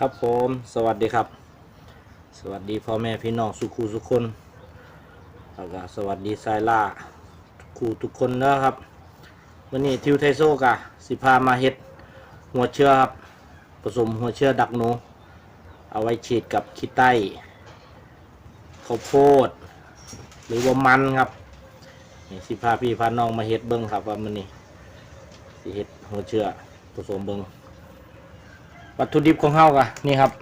ครับผมสวัสดีครับ สวัสดีพ่อแม่พี่น้องสุขูสุขคนแล้วก็สวัสดีสายล่าทุกคู่ทุกคนนะครับวันนี้ทิวไทโซกะสิพามาเฮ็ดหัวเชื้อครับผสมหัวเชื้อดักหนู เอาไว้ฉีดกับขี้ไต้ข้าวโพด หรือว่ามันครับนี่สิพาพี่พาน้องมาเฮ็ดเบิ้งครับว่ามันนี่สิเฮ็ดหัวเชื้อผสมเบิ้ง วัตถุดิบของเฮากะนี่ครับ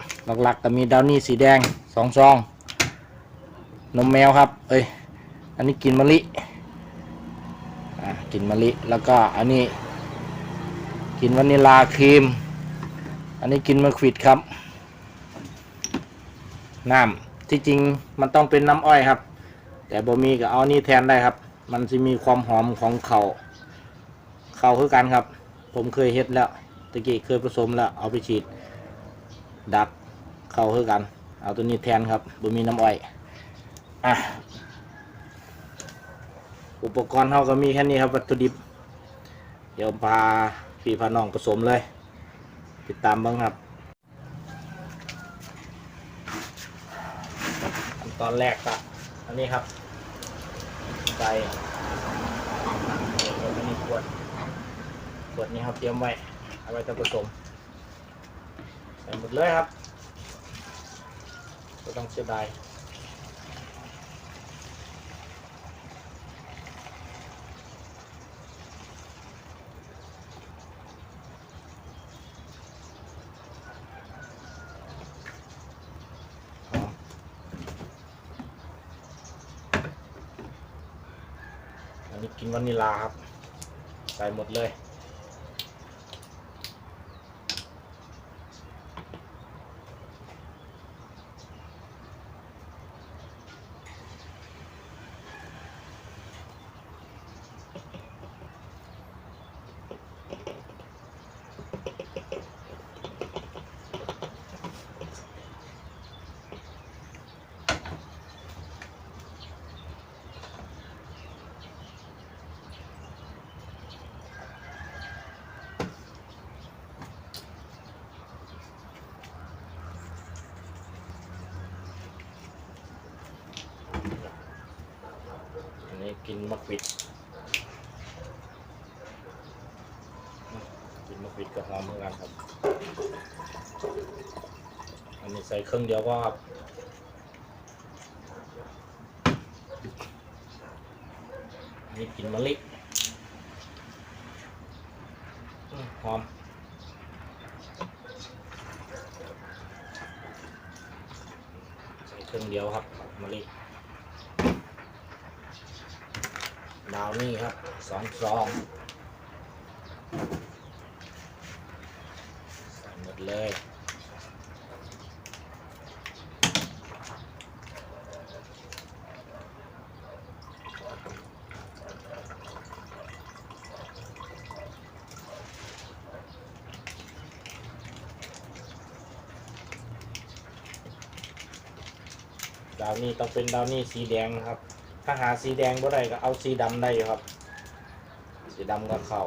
หลักๆก็มีดาวนี่สีแดงสองซอง นมแมวครับ เอ้ย อันนี้กินมะลิอ่ากินมะลิ แล้วก็อันนี้ กินวานิลาครีม อันนี้กินมะขวิดครับ น้ำที่จริงมันต้องเป็นน้ำอ้อยครับ แต่บ่มีก็เอานี่แทนได้ครับ มันจะมีความหอมของเขาเขาคือกันครับ ผมเคยเฮ็ดแล้ว ตะกี้เคยผสมแล้วเอาไปฉีด ดักเข้าคือกัน เอาตัวนี้แทนครับบ่มีน้ำอ้อยอะอุปกรณ์เขาก็มีแค่นี้ครับวัตถุดิบ เดี๋ยวพาพี่พาน้องผสมเลย ติดตามบ้างครับขั้นตอนแรกก็อันนี้ครับ ใส่อันนี้ขวดขวดนี้ครับเตรียมไว้ เอาไว้จะผสมใส่หมดเลยครับก็ต้องเสียดายอันนี้กินวานิลาครับ ใส่หมดเลย กินมะขิดกินมะขิดกับหอมเหมือนกันครับ อันนี้ใส่เครื่องเดียวก็ครับอันนี้กินมะลิหอมใส่เครื่องเดียวครับมะลิ ดาวนี่ครับสองซองใส่หมดเลยดาวนี่ต้องเป็นดาวนี่สีแดงนะครับ ถ้าหาสีแดงบ่ได้ก็เอาสีดำได้ครับ สีดำก็เข้า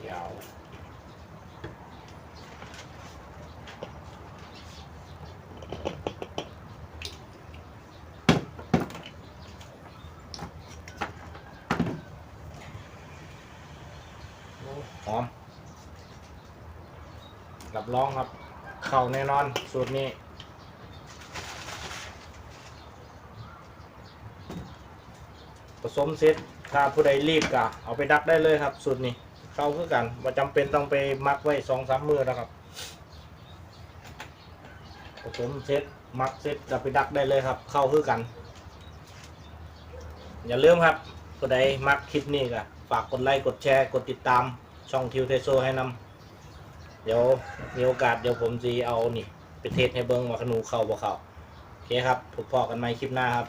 เดี๋ยาวโอ้อม รับรองครับ เข้าแน่นอน สูตรนี้ ผสมเสร็จถ้าผู้ใดรีบก็เอาไปดักได้เลยครับ สูตรนี้ เข้าคือกันว่าจำเป็นต้องไปมักไว้สองสามมือนะครับ ผสมเสร็จมักเสร็จก็ไปดักได้เลยครับ เข้าคือกัน อย่าลืมครับผู้ใดมักคลิปนี้ก็ฝากกดไลค์ กดแชร์ กดติดตาม ช่องทิวเทโซให้นำเดี๋ยวมีโอกาสเดี๋ยวผมจะเอานี่ไปเทสให้เบิ้งว่าขนูเข้าบ่เข้าโอเคครับพบพอกันใหม่คลิปหน้าครับ